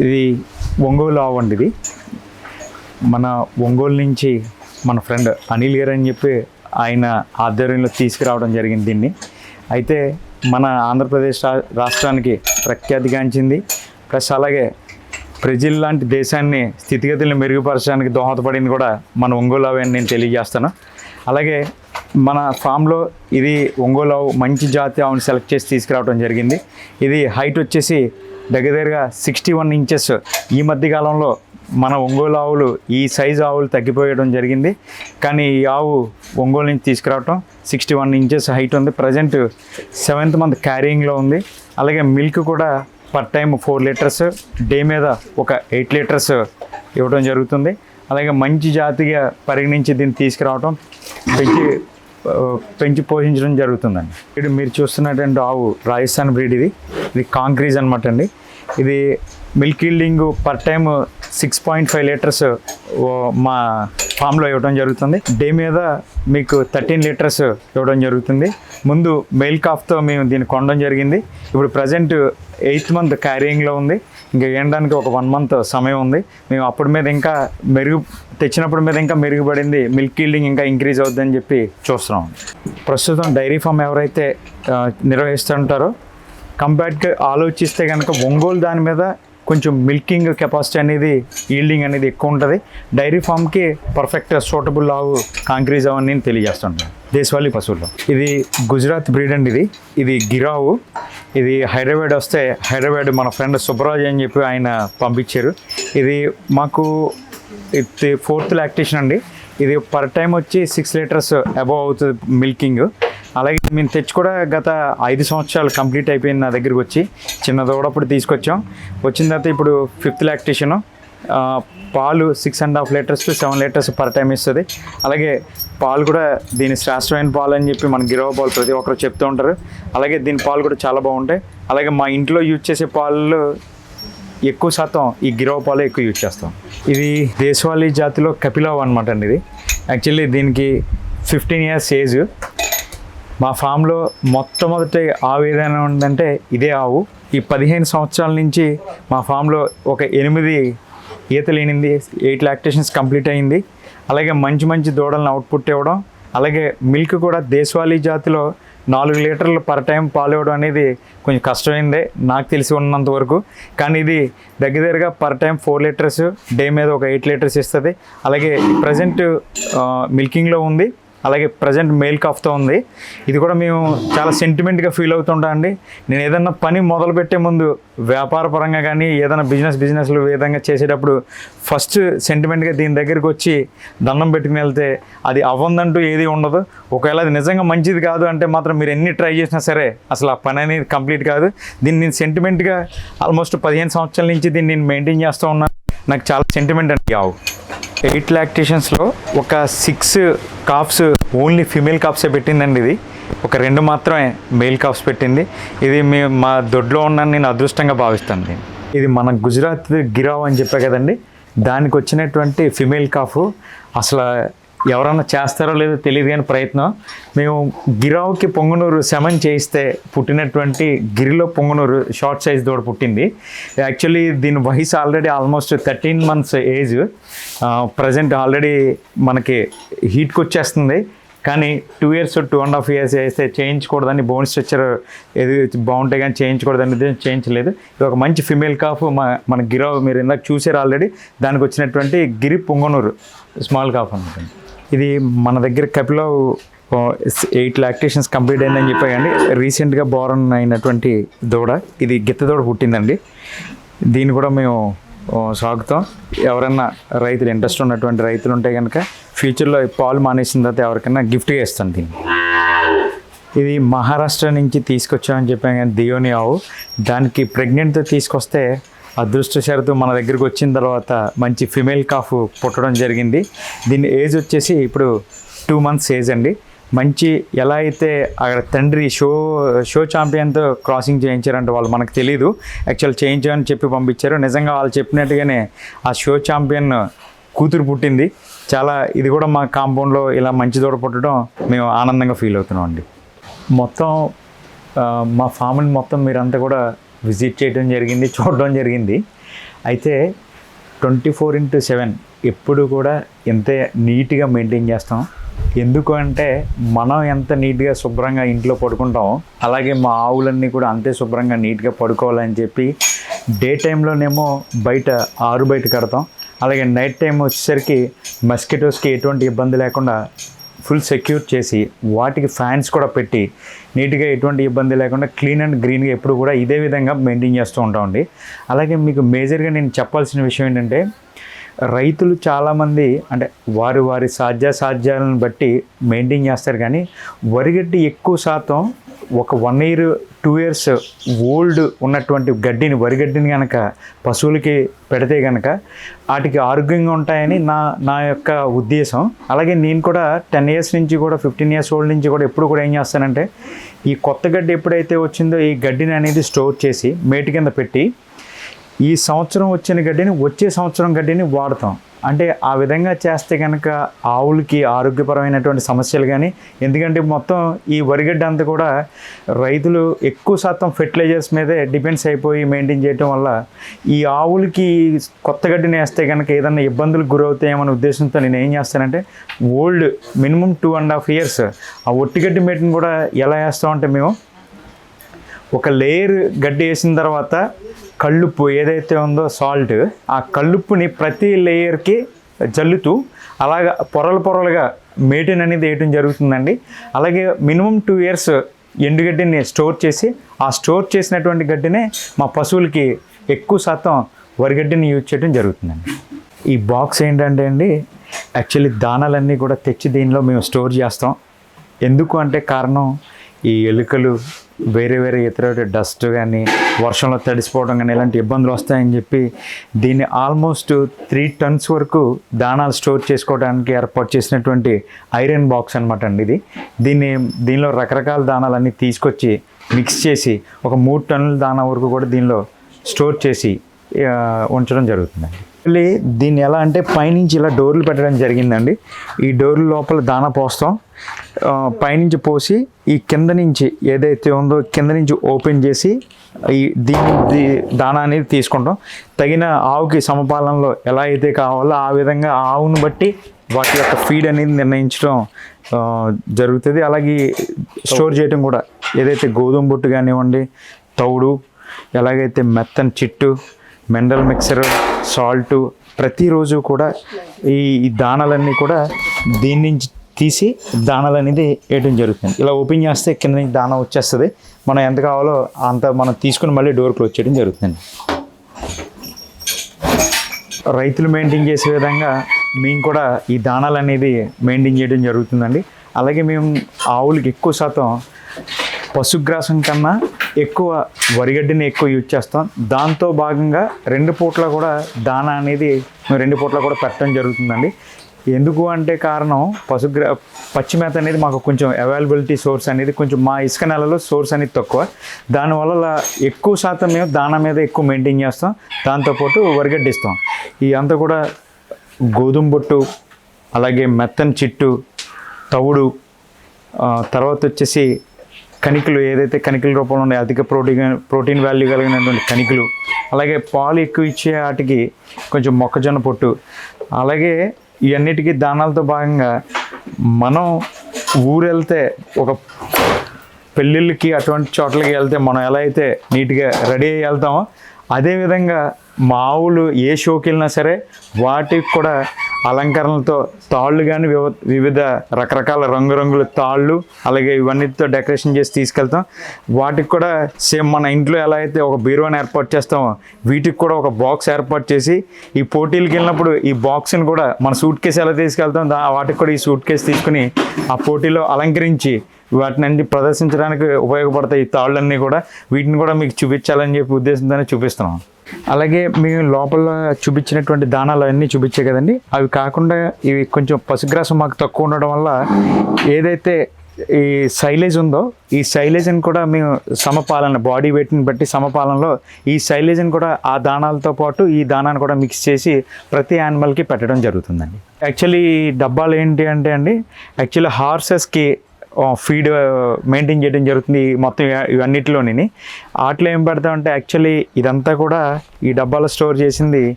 ఇది ఒంగోలు ఆవు అండి ఇది. మన ఒంగోలు నుంచి మన ఫ్రెండ్ అనిల్ గారు అని చెప్పి ఆయన ఆధ్వర్యంలో తీసుకురావడం జరిగింది దీన్ని. అయితే మన ఆంధ్రప్రదేశ్ రా- రాష్ట్రానికి ప్రఖ్యాతిగాంచింది. ప్లస్ అలాగే బ్రెజిల్ లాంటి దేశాన్ని స్థితిగతులను మెరుగుపరచడానికి దోహదపడింది కూడా మన ఒంగోలు ఆవు అని నేను తెలియజేస్తాను. అలాగే మన ఫామ్లో ఇది ఒంగోలు ఆవు మంచి జాతి ఆవును సెలెక్ట్ చేసి తీసుకురావడం జరిగింది. ఇది హైట్ వచ్చేసి దగ్గర దగ్గరగా సిక్స్టీ వన్ ఇంచెస్ ఈ మధ్య కాలంలో మన ఒంగోలు ఆవులు ఈ సైజు ఆవులు తగ్గిపోయడం జరిగింది. కానీ ఈ ఆవు ఒంగోలు నుంచి తీసుకురావటం సిక్స్టీ వన్ ఇంచెస్ హైట్ ఉంది ప్రజెంట్ సెవెంత్ మంత్ క్యారింగ్లో ఉంది. అలాగే మిల్క్ కూడా per time four litres day మీద ఒక ఎయిట్ లీటర్స్ ఇవ్వడం జరుగుతుంది. అలాగే మంచి జాతిగా పరిగణించి దీన్ని తీసుకురావటం పెంచి పెంచి పోషించడం జరుగుతుందండి. ఇప్పుడు మీరు చూస్తున్నటువంటి ఆవు రాజస్థాన్ బ్రీడ్ ఇది. ఇది కాంక్రీజ్ అనమాట అండి. ఇది milk yielding per time six point five litres మా ఫామ్లో ఇవ్వడం జరుగుతుంది. డే మీద మీకు థర్టీన్ లీటర్స్ ఇవ్వడం జరుగుతుంది. ముందు మెయిల్ కాఫ్తో మేము దీన్ని కొనడం జరిగింది. ఇప్పుడు ప్రజెంట్ ఎయిత్ మంత్ క్యారియింగ్లో ఉంది. ఇంకా వేయడానికి ఒక వన్ మంత్ సమయం ఉంది. మేము అప్పటి మీద ఇంకా మెరుగు తెచ్చినప్పుడు మీద ఇంకా మెరుగుపడింది. మిల్క్ ఈల్డింగ్ ఇంకా ఇంక్రీజ్ అవుద్దని చెప్పి చూస్తున్నాం. ప్రస్తుతం డైరీ ఫామ్ ఎవరైతే నిర్వహిస్తుంటారో కంపేర్డ్గా ఆలోచిస్తే కనుక ఒంగోలు దాని మీద కొంచెం మిల్కింగ్ కెపాసిటీ అనేది ఈల్డింగ్ అనేది ఎక్కువ ఉంటుంది. డైరీ ఫామ్కి పర్ఫెక్ట్ సూటబుల్ ఆవు కాంక్రీజ్ అవన్నీ నేను తెలియజేస్తుంటాను. దేశవాళీ పశువులు ఇది గుజరాత్ బ్రీడ్ అండి ఇది. ఇది గిరావు. ఇది హైదరాబాద్ వస్తే హైదరాబాద్ మన ఫ్రెండ్ సుబ్బరాజ్ అని చెప్పి ఆయన పంపించారు. ఇది మాకు ఇది ఫోర్త్ లాక్టేషన్ అండి. ఇది పర్ టైం వచ్చి సిక్స్ లీటర్స్ అబవ్ అవుతుంది మిల్కింగ్ అలాగే మేము తెచ్చి కూడా గత ఐదు సంవత్సరాలు కంప్లీట్ అయిపోయింది నా దగ్గరికి వచ్చి. చిన్న దూడప్పుడు తీసుకొచ్చాం. వచ్చిన తర్వాత ఇప్పుడు ఫిఫ్త్ లాక్టేషను పాలు six and half litres to seven litres per time ఇస్తుంది. అలాగే పాలు కూడా దీని శ్రేష్టమైన పాలు అని చెప్పి మన గిరవ పాలు ప్రతి ఒక్కరు చెప్తూ ఉంటారు. అలాగే దీని పాలు కూడా చాలా బాగుంటాయి. అలాగే మా ఇంట్లో యూజ్ చేసే పాలు ఎక్కువ శాతం ఈ గిరవ పాలు ఎక్కువ యూజ్ చేస్తాం. ఇది దేశవాళీ జాతిలో కపిలావ్ అనమాట అండి ఇది. యాక్చువల్లీ దీనికి ఫిఫ్టీన్ ఇయర్స్ ఏజ్. మా ఫామ్లో మొట్టమొదటి ఆవు ఏదైనా ఉందంటే ఇదే ఆవు. ఈ పదిహేను సంవత్సరాల నుంచి మా ఫామ్లో ఒక ఎనిమిది ఈత లేనింది ఎయిట్ లాక్టేషన్స్ కంప్లీట్ అయింది అలాగే మంచి మంచి దూడలను అవుట్పుట్ ఇవ్వడం అలాగే మిల్క్ కూడా దేశవాళీ జాతిలో నాలుగు లీటర్లు పర్ టైం పాలు ఇవ్వడం అనేది కొంచెం కష్టమైందే నాకు తెలిసి ఉన్నంత వరకు. కానీ ఇది దగ్గర దగ్గరగా per time four litres day మీద ఒక ఎయిట్ లీటర్స్ ఇస్తుంది. అలాగే ప్రజెంట్ మిల్కింగ్లో ఉంది. అలాగే ప్రజెంట్ మెయిల్ కాఫ్తో ఉంది. ఇది కూడా మేము చాలా సెంటిమెంట్గా ఫీల్ అవుతుంటాం అండి. నేను ఏదన్నా పని మొదలుపెట్టే ముందు వ్యాపార పరంగా కానీ ఏదైనా బిజినెస్ బిజినెస్లు విధంగా చేసేటప్పుడు ఫస్ట్ సెంటిమెంట్గా దీని దగ్గరికి వచ్చి దండం పెట్టుకుని వెళ్తే అది అవ్వందంటూ ఏది ఉండదు. ఒకవేళ అది నిజంగా మంచిది కాదు అంటే మాత్రం మీరు ఎన్ని ట్రై చేసినా సరే అసలు ఆ పని అనేది కంప్లీట్ కాదు. దీన్ని నేను సెంటిమెంట్గా ఆల్మోస్ట్ పదిహేను సంవత్సరాల నుంచి దీన్ని నేను మెయింటైన్ చేస్తూ ఉన్నాను. నాకు చాలా సెంటిమెంట్ అండి ఆవు ఎయిట్ లాక్టేషన్స్లో ఒక సిక్స్ కాప్స్ ఓన్లీ ఫిమేల్ కాప్సే పెట్టిందండి ఇది. ఒక రెండు మాత్రమే మేల్ కాప్స్ పెట్టింది. ఇది మీ మా దొడ్లో ఉన్న నేను అదృష్టంగా భావిస్తాను నేను ఇది మన గుజరాత్ గిరావ్ అని చెప్పా కదండి. దానికి వచ్చినటువంటి ఫిమేల్ కాఫ్ అసలు ఎవరన్నా చేస్తారో లేదో తెలియదు కానీ ప్రయత్నం. మేము గిరావుకి పొంగునూరు సెమన్ చేయిస్తే పుట్టినటువంటి గిరిలో పొంగునూరు షార్ట్ సైజ్ దూడ పుట్టింది. యాక్చువల్లీ దీని వయసు already almost thirteen months age. Present already మనకి హీట్కి వచ్చేస్తుంది. కానీ two years two and half years వేస్తే చేయించకూడదని బోన్ స్ట్రక్చర్ ఏది బాగుంటాయి కానీ చేయించకూడదని చేయించలేదు. ఇది ఒక మంచి ఫిమేల్ కాఫ్. మా మన గిరావు మీరు ఇందాక చూసారు ఆల్రెడీ. దానికి వచ్చినటువంటి గిరి పొంగనూరు స్మాల్ కాఫ్ అనుకుంటుంది ఇది మన దగ్గర కపిలో ఎయిట్ లాక్టేషన్స్ కంప్లీట్ అయిందని చెప్పాయండి. రీసెంట్గా బోరన్ అయినటువంటి దూడ ఇది గిత్త దూడ పుట్టిందండి. దీన్ని కూడా మేము ఆ, సాగుతాం. ఎవరైనా రైతులు ఇంట్రెస్ట్ ఉన్నటువంటి రైతులు ఉంటే కనుక ఫ్యూచర్లో పాలు మానేసిన తర్వాత ఎవరికైనా గిఫ్ట్గా ఇస్తాను దీన్ని. ఇది మహారాష్ట్ర నుంచి తీసుకొచ్చామని చెప్పాను కానీ దియోని ఆవు. దానికి ప్రెగ్నెంట్తో తీసుకొస్తే అదృష్టశారతో మన దగ్గరికి వచ్చిన తర్వాత మంచి ఫిమేల్ కాఫ్ పుట్టడం జరిగింది. దీని ఏజ్ వచ్చేసి ఇప్పుడు టూ మంత్స్ ఏజ్ అండి. మంచి ఎలా అయితే అక్కడ తండ్రి షో షో ఛాంపియన్తో క్రాసింగ్ చేయించారంటే వాళ్ళు మనకు తెలియదు యాక్చువల్ చేయించామని చెప్పి పంపించారు. నిజంగా వాళ్ళు చెప్పినట్టుగానే ఆ షో ఛాంపియన్ కూతురు పుట్టింది. చాలా ఇది కూడా మా కాంపౌండ్లో ఇలా మంచి దూడ పుట్టడం మేము ఆనందంగా ఫీల్ అవుతున్నాం అండి మొత్తం మా ఫామ్ని మొత్తం మీరంతా కూడా విజిట్ చేయడం జరిగింది చూడడం జరిగింది. అయితే ట్వంటీ ఫోర్ ఇంటూ సెవెన్ ఎప్పుడు కూడా ఇంతే నీట్గా మెయింటైన్ చేస్తాం. ఎందుకు అంటే మనం ఎంత నీట్గా శుభ్రంగా ఇంట్లో పడుకుంటామో అలాగే మా ఆవులన్నీ కూడా అంతే శుభ్రంగా నీట్గా పడుకోవాలని చెప్పి డే టైంలోనేమో బయట ఆరు బయట కడతాం. అలాగే నైట్ టైం వచ్చేసరికి మస్కిటోస్కి ఎటువంటి ఇబ్బంది లేకుండా ఫుల్ సెక్యూర్ చేసి వాటికి ఫ్యాన్స్ కూడా పెట్టి నీట్గా ఎటువంటి ఇబ్బంది లేకుండా క్లీన్ అండ్ గ్రీన్గా ఎప్పుడు కూడా ఇదే విధంగా మెయింటైన్ చేస్తూ ఉంటామండి అలాగే మీకు మేజర్గా నేను చెప్పాల్సిన విషయం ఏంటంటే రైతులు చాలామంది అంటే వారి వారి సాధ్యాసాధ్యాలను బట్టి మెయింటైన్ చేస్తారు కానీ వరిగడ్డి ఎక్కువ శాతం ఒక one year two years old ఉన్నటువంటి గడ్డిని వరిగడ్డిని కనుక పశువులకి పెడితే కనుక వాటికి ఆరోగ్యంగా ఉంటాయని నా నా యొక్క ఉద్దేశం. అలాగే నేను కూడా టెన్ ఇయర్స్ నుంచి కూడా ఫిఫ్టీన్ ఇయర్స్ ఓల్డ్ నుంచి కూడా ఎప్పుడు కూడా ఏం చేస్తానంటే ఈ కొత్త గడ్డి ఎప్పుడైతే వచ్చిందో ఈ గడ్డిని అనేది స్టోర్ చేసి మేటి కింద పెట్టి ఈ సంవత్సరం వచ్చిన గడ్డిని వచ్చే సంవత్సరం గడ్డిని వాడతాం. అంటే ఆ విధంగా చేస్తే కనుక ఆవులకి ఆరోగ్యపరమైనటువంటి సమస్యలు కానీ ఎందుకంటే మొత్తం ఈ వరిగడ్డ అంతా కూడా రైతులు ఎక్కువ శాతం ఫెర్టిలైజర్స్ మీదే డిపెండ్స్ అయిపోయి మెయింటైన్ చేయడం వల్ల ఈ ఆవులకి కొత్త గడ్డిని వేస్తే కనుక ఏదన్నా ఇబ్బందులకు గురవుతాయేమనే ఉద్దేశంతో నేను ఏం చేస్తానంటే old minimum two and half years ఆ ఒట్టిగడ్డి మేటిని కూడా ఎలా వేస్తామంటే మేము ఒక లేయర్ గడ్డి వేసిన తర్వాత కళ్ళుప్పు ఏదైతే ఉందో సాల్ట్ ఆ కళ్ళుప్పుని ప్రతి లేయర్కి జల్లుతూ అలాగా పొరలు పొరలుగా మేటిన్ అనేది వేయటం జరుగుతుందండి. అలాగే మినిమం టూ ఇయర్స్ ఎండుగడ్డిని స్టోర్ చేసి ఆ స్టోర్ చేసినటువంటి గడ్డినే మా పశువులకి ఎక్కువ శాతం వరిగడ్డిని యూజ్ చేయడం జరుగుతుందండి. ఈ బాక్స్ ఏంటంటే అండి యాక్చువల్లీ దానాలన్నీ కూడా తెచ్చి దీనిలో మేము స్టోర్ చేస్తాం. ఎందుకు అంటే కారణం ఈ ఎలుకలు వేరే వేరే ఇతర డస్ట్ కానీ వర్షంలో తడిసిపోవడం కానీ ఇలాంటి ఇబ్బందులు వస్తాయని చెప్పి దీన్ని ఆల్మోస్ట్ త్రీ టన్స్ వరకు దానాలు స్టోర్ చేసుకోవడానికి ఏర్పాటు చేసినటువంటి ఐరన్ బాక్స్ అనమాట అండి ఇది. దీన్ని దీనిలో రకరకాల దానాలన్నీ తీసుకొచ్చి మిక్స్ చేసి ఒక మూడు టన్నుల దానా వరకు కూడా దీనిలో స్టోర్ చేసి ఉంచడం జరుగుతుందండి. మళ్ళీ దీన్ని ఎలా అంటే పైనుంచి ఇలా డోర్లు పెట్టడం జరిగిందండి. ఈ డోర్ల లోపల దానా పోస్తాం. పైనుంచి పోసి ఈ కింద నుంచి ఏదైతే ఉందో కింద నుంచి ఓపెన్ చేసి ఈ దీని దానా అనేది తీసుకుంటాం. తగిన ఆవుకి సమపాలనలో ఎలా అయితే కావాలో ఆ విధంగా ఆవును బట్టి వాటి యొక్క ఫీడ్ అనేది నిర్ణయించడం జరుగుతుంది. అలాగే స్టోర్ చేయడం కూడా ఏదైతే గోధుమ బొట్టు కానివ్వండి తౌడు ఎలాగైతే మెత్తని చిట్టు మెండల్ మిక్సర్ సాల్ట్ ప్రతిరోజు కూడా ఈ ఈ దానాలన్నీ కూడా దీని నుంచి తీసి దానాలు అనేది వేయడం జరుగుతుంది. ఇలా ఓపెన్ చేస్తే కింద నుంచి దానా వచ్చేస్తుంది. మనం ఎంత కావాలో అంత మనం తీసుకుని మళ్ళీ డోర్ క్లోజ్ చేయడం జరుగుతుంది. రైతులు మెయింటైన్ చేసే విధంగా మేము కూడా ఈ దానాలు అనేది మెయింటైన్ చేయడం జరుగుతుందండి. అలాగే మేము ఆవులకి ఎక్కువ శాతం పశుగ్రాసం కన్నా ఎక్కువ వరిగడ్డిని ఎక్కువ యూజ్ చేస్తాం. దాంతో భాగంగా రెండు పూట్ల కూడా దానా అనేది మేము రెండు పూట్ల కూడా పెట్టడం జరుగుతుందండి. ఎందుకు అంటే కారణం? పశుగ్రా పచ్చి మేత అనేది మాకు కొంచెం అవైలబిలిటీ సోర్స్ అనేది కొంచెం మా ఇసుక నెలలో సోర్స్ అనేది తక్కువ. దానివల్ల ఎక్కువ శాతం మేము దానా మీద ఎక్కువ మెయింటైన్ చేస్తాం. దాంతోపాటు వరిగడ్డిస్తాం. ఈ అంతా కూడా గోధుమ బొట్టు అలాగే మెత్తని చిట్టు తవుడు తర్వాత వచ్చేసి కణికలు ఏదైతే కణికల రూపంలో ఉన్నాయో అధిక ప్రోటీన్ ప్రోటీన్ వాల్యూ కలిగినటువంటి కణికలు అలాగే పాలు ఎక్కువ ఇచ్చే వాటికి కొంచెం మొక్కజొన్న పొట్టు అలాగే ఇవన్నిటికీ దానాలతో భాగంగా మనం ఊరు వెళ్తే ఒక పెళ్ళిళ్ళకి అటువంటి చోట్లకి వెళ్తే మనం ఎలా అయితే నీట్గా రెడీ అయ్యి వెళ్తామో అదేవిధంగా మా ఏ షోకి వెళ్ళినా సరే వాటికి కూడా అలంకరణలతో తాళ్ళు కానీ వివిధ రకరకాల రంగురంగుల తాళ్ళు అలాగే ఇవన్నీతో డెకరేషన్ చేసి తీసుకెళ్తాం. వాటికి కూడా సేమ్ మన ఇంట్లో ఎలా అయితే ఒక బీరువాని ఏర్పాటు చేస్తామో వీటికి కూడా ఒక బాక్స్ ఏర్పాటు చేసి ఈ పోటీలకు వెళ్ళినప్పుడు ఈ బాక్స్ని కూడా మన సూట్ కేసు ఎలా తీసుకెళ్తాం దా వాటికి కూడా ఈ సూట్ కేసు తీసుకుని ఆ పోటీలో అలంకరించి వాటిని అన్ని ప్రదర్శించడానికి ఉపయోగపడతాయి ఈ తాళ్ళన్నీ కూడా. వీటిని కూడా మీకు చూపించాలని చెప్పి ఉద్దేశంతోనే చూపిస్తున్నాం. అలాగే మేము లోపల చూపించినటువంటి దానాలు అన్నీ చూపించే కదండి. అవి కాకుండా ఇవి కొంచెం పశుగ్రాసం మాకు తక్కువ ఉండడం వల్ల ఏదైతే ఈ సైలేజ్ ఉందో ఈ సైలేజ్ని కూడా మేము సమపాలన బాడీ వెయిట్ని బట్టి సమపాలనలో ఈ సైలేజ్ని కూడా ఆ దానాలతో పాటు ఈ దానాన్ని కూడా మిక్స్ చేసి ప్రతి యానిమల్కి పెట్టడం జరుగుతుందండి. యాక్చువల్లీ ఈ డబ్బాలు ఏంటి అంటే అండి యాక్చువల్లీ హార్సెస్కి ఫీడ్ మెయింటైన్ చేయడం జరుగుతుంది మొత్తం ఇవన్నిటిలోని వాటిలో ఏం పెడతామంటే యాక్చువల్లీ ఇదంతా కూడా ఈ డబ్బాలో స్టోర్ చేసింది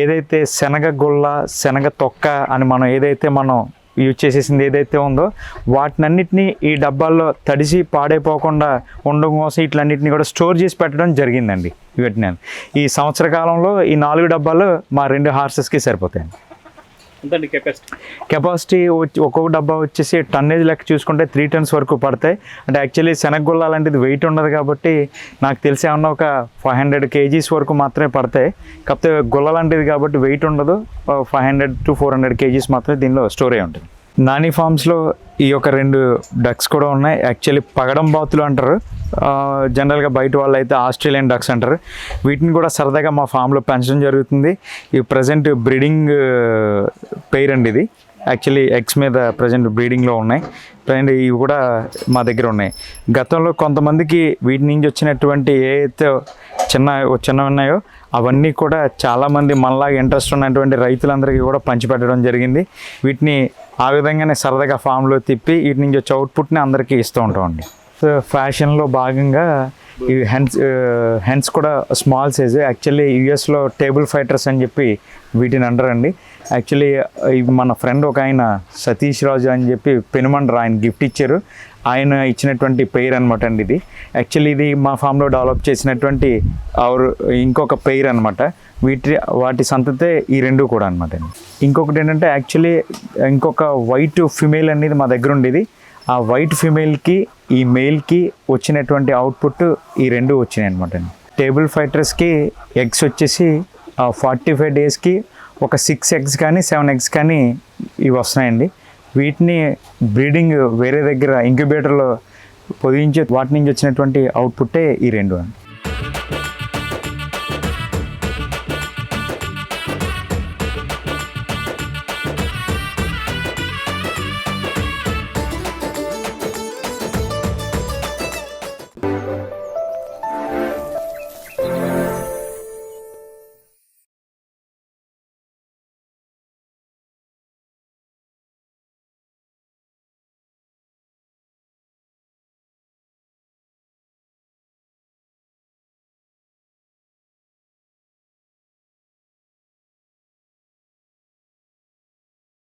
ఏదైతే శనగ గుళ్ళ శనగ తొక్క అని మనం ఏదైతే మనం యూజ్ చేసేసింది ఏదైతే ఉందో వాటినన్నిటినీ ఈ డబ్బాల్లో తడిసి పాడైపోకుండా ఉండడం కోసం ఇట్లన్నిటిని కూడా స్టోర్ చేసి పెట్టడం జరిగిందండి వీటిని. ఈ సంవత్సర కాలంలో ఈ నాలుగు డబ్బాలు మా రెండు హార్సెస్కి సరిపోతాయండి. కెపాసిటీ? కెపాసిటీ ఒక్కొక్క డబ్బా వచ్చేసి టన్నేజ్ లెక్క చూసుకుంటే త్రీ టన్స్ వరకు పడతాయి. అంటే యాక్చువల్లీ శనగగుళ్ళ లాంటిది వెయిట్ ఉండదు కాబట్టి నాకు తెలిసి ఏమన్నా ఒక ఫైవ్ హండ్రెడ్ కేజీస్ వరకు మాత్రమే పడతాయి. కాకపోతే గుల్ల లాంటిది కాబట్టి వెయిట్ ఉండదు. Five hundred to four hundred kgs మాత్రమే దీనిలో స్టోర్ అయి ఉంటుంది. నాని ఫామ్స్లో ఈ యొక్క రెండు డక్స్ కూడా ఉన్నాయి. యాక్చువల్లీ పగడం బాతులు అంటారు. జనరల్గా బయట వాళ్ళు అయితే ఆస్ట్రేలియన్ డక్స్ అంటారు. వీటిని కూడా సరదాగా మా ఫామ్లో పెంచడం జరుగుతుంది. ఈ ప్రజెంట్ బ్రీడింగ్ పేర్ అండి ఇది. యాక్చువల్లీ ఎగ్స్ మీద ప్రజెంట్ బ్రీడింగ్లో ఉన్నాయి. ప్రజెంట్ ఇవి కూడా మా దగ్గర ఉన్నాయి. గతంలో కొంతమందికి వీటి నుంచి వచ్చినటువంటి ఏదైతే చిన్న చిన్న ఉన్నాయో అవన్నీ కూడా చాలామంది మనలాగా ఇంట్రెస్ట్ ఉన్నటువంటి రైతులందరికీ కూడా పంచిపెట్టడం జరిగింది. వీటిని ఆ విధంగానే సరదాగా ఫామ్లో తిప్పి వీటి నుంచి వచ్చే అవుట్పుట్ని అందరికీ ఇస్తూ ఉంటామండి సో ఫ్యాషన్లో భాగంగా ఈ హెన్స్ హెన్స్ కూడా స్మాల్ సైజ్ యాక్చువల్లీ యూఎస్లో టేబుల్ ఫైటర్స్ అని చెప్పి వీటిని అంటారండి. యాక్చువల్లీ మన ఫ్రెండ్ ఒక ఆయన సతీష్ రాజు అని చెప్పి పెనుమండ్రు ఆయన గిఫ్ట్ ఇచ్చారు. ఆయన ఇచ్చినటువంటి పెయిర్ అనమాట అండి ఇది. యాక్చువల్లీ ఇది మా ఫామ్లో డెవలప్ చేసినటువంటి అవర్ ఇంకొక పెయిర్ అనమాట వీటి వాటి సంతతే ఈ రెండు కూడా అనమాట అండి. ఇంకొకటి ఏంటంటే యాక్చువల్లీ ఇంకొక వైట్ ఫిమేల్ అనేది మా దగ్గర ఉండేది. ఆ వైట్ ఫిమేల్కి ఈ మేల్కి వచ్చినటువంటి అవుట్పుట్ ఈ రెండు వచ్చినాయి అనమాట అండి. టేబుల్ ఫైటర్స్కి ఎగ్స్ వచ్చేసి ఫార్టీ ఫైవ్ డేస్కి ఒక సిక్స్ ఎగ్స్ కానీ సెవెన్ ఎగ్స్ కానీ ఇవి వస్తున్నాయండి. వీటిని బ్రీడింగ్ వేరే దగ్గర ఇంక్యుబేటర్లో పొదిగించి వాటి నుంచి వచ్చినటువంటి అవుట్పుట్టే ఈ రెండు అండి.